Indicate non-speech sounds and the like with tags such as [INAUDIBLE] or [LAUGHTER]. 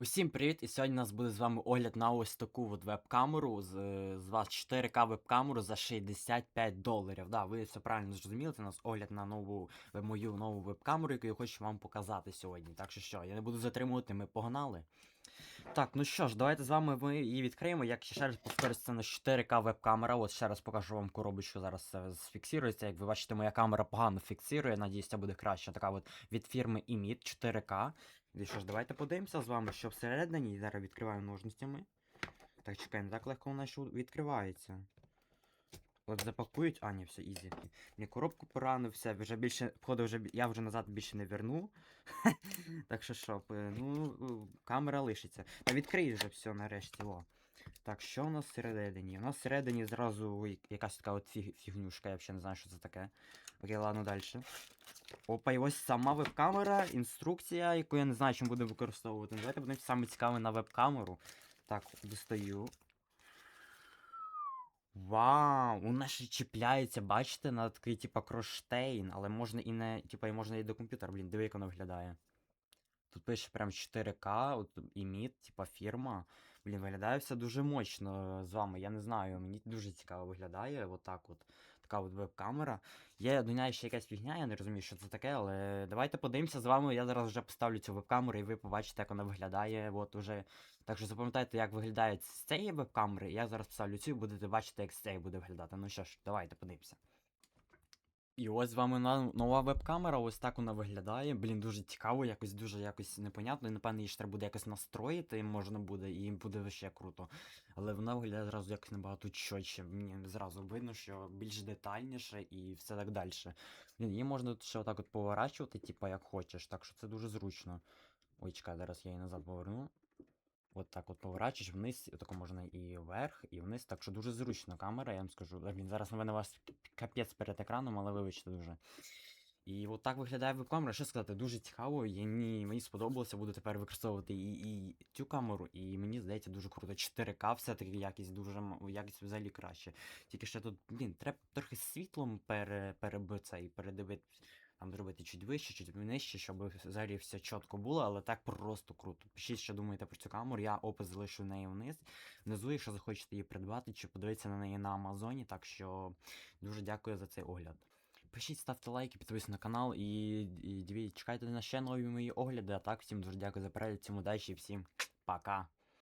Усім привіт! І сьогодні у нас буде з вами огляд на ось таку от веб-камеру з, з вас 4К веб-камеру за 65 доларів. Да, ви все правильно зрозуміли, це у нас огляд на нову мою нову веб-камеру, яку я хочу вам показати сьогодні. Так що що, я не буду затримувати, ми погнали. Так, ну що ж, давайте з вами ми її відкриємо. Як ще раз повторюсь, це на 4К веб-камера. От ще раз покажу вам коробочку, зараз це зфіксується. Як ви бачите, моя камера погано фіксує. Надіюсь, це буде краще. Така от від фірми Imit 4К. І що ж, давайте подивимося з вами, що всередині. Зараз відкриваємо ножницями. Так, чекай, не так легко вона що відкривається. От запакують, а ні, все, ізі. Мені коробку поранив, все, вже більше, походу, вже, я вже назад більше не верну. [LAUGHS] так що що, ну, е, камера лишиться. Та відкрий вже все нарешті, о. Так, що у нас всередині? У нас всередині зразу якась така от фіг, фігнюшка, я взагалі не знаю, що це таке. Окей, ладно, далі. Опа, і ось сама веб-камера, інструкція, яку я не знаю, чим буду використовувати. Ну, Давайте будемо саме цікаве на веб-камеру. Так, достаю. Вау! Вона ще чіпляється, бачите, на такий, типа, кроштейн, але можна і не. Типа, і можна і до комп'ютера, блін, диви, як воно виглядає. Тут пише прям 4К, от і мід, типа фірма. Блін, виглядає все дуже мощно з вами. Я не знаю, мені дуже цікаво виглядає. Отак от. Така от веб-камера. Є до неї ще якась фігня, я не розумію, що це таке, але давайте подивимося з вами. Я зараз вже поставлю цю веб-камеру, і ви побачите, як вона виглядає. От уже. Так що запам'ятайте, як виглядає з цієї веб-камери. Я зараз поставлю цю і будете бачити, як з цієї буде виглядати. Ну що ж, давайте подивимося. І ось з вами нова веб-камера, ось так вона виглядає. Блін, дуже цікаво, якось дуже якось непонятно. І напевно її ж треба буде якось настроїти, можна буде, і буде ще круто. Але вона виглядає зразу якось набагато чотче. Мені зразу видно, що більш детальніше і все так далі. Блін, її можна тут ще отак от поворачувати, типа як хочеш, так що це дуже зручно. Ой, чекай, зараз я її назад поверну. От так от поворачуєш вниз, і тако можна і вверх, і вниз. Так що дуже зручно камера, я вам скажу. Та, Блін, зараз в мене вас капець перед екраном, але вибачте дуже. І от так виглядає веб-камера. Що сказати, дуже цікаво. І мені, мені сподобалося, буду тепер використовувати і, і цю камеру, і мені здається дуже круто. 4К все-таки якість дуже якість взагалі краще. Тільки ще тут, блін, треба трохи світлом пере, переби цей, передивити. Там зробити чуть вище, чуть нижче, щоб взагалі все чітко було, але так просто круто. Пишіть, що думаєте про цю камеру. Я опис залишу неї вниз. Внизу, якщо захочете її придбати, чи подивитися на неї на Амазоні. Так що дуже дякую за цей огляд. Пишіть, ставте лайки, підписуйтесь на канал і, і чекайте на ще нові мої огляди. А так, всім дуже дякую за перегляд, всім удачі всім пока.